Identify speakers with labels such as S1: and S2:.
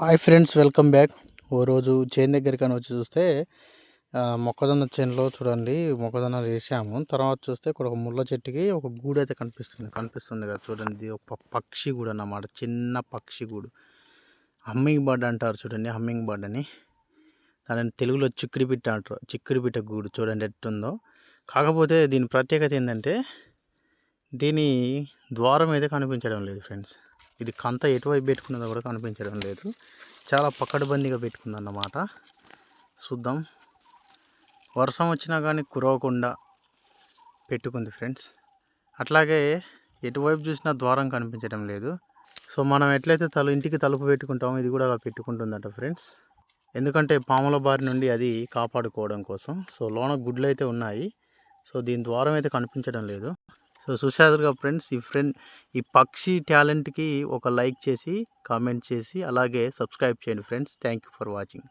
S1: Hi friends welcome back ఓ రోజు చేను దగ్గరికి అని వచ్చి చూస్తే మొక్కజొన్న చేనులో చూడండి మొక్కజొన్న వేసాము. తర్వాత చూస్తే ఇక్కడ ఒక ముళ్ళ చెట్టుకి ఒక గూడు అయితే కనిపిస్తుంది. కనిపిస్తుంది కదా చూడండి ఒక పక్షి గూడు అన్నమాట. చిన్న పక్షి గూడు. హమ్మింగ్ బర్డ్ అంటారు చూడండి హమ్మింగ్ బర్డ్ అని. దానిని తెలుగులో చిక్కుడు పిట్ట అంటారు. చిక్కుడు పిట్ట గూడు చూడండి ఎట్టుందో. కాకపోతే దీని ప్రత్యేకత ఏంటంటే దీని ద్వారం అయితే కనిపించడం లేదు ఫ్రెండ్స్. ఇది కంత ఎటువైపు పెట్టుకున్నదో కూడా కనిపించడం లేదు. చాలా పక్కడబందీగా పెట్టుకుందన్నమాట. చూద్దాం. వర్షం వచ్చినా కానీ కురవకుండా పెట్టుకుంది ఫ్రెండ్స్. అట్లాగే ఎటువైపు చూసినా ద్వారం కనిపించడం లేదు. సో మనం ఎట్లయితే తల ఇంటికి తలుపు పెట్టుకుంటామో ఇది కూడా అలా పెట్టుకుంటుందట ఫ్రెండ్స్. ఎందుకంటే పాముల బారి నుండి అది కాపాడుకోవడం కోసం. సో లోన గుడ్లు అయితే ఉన్నాయి. సో దీని ద్వారం అయితే కనిపించడం లేదు. సో చూసారుగా ఫ్రెండ్స్ ఈ ఫ్రెండ్ ఈ పక్షి టాలెంట్కి ఒక లైక్ చేసి కామెంట్ చేసి అలాగే సబ్స్క్రైబ్ చేయండి friends. Thank you for watching.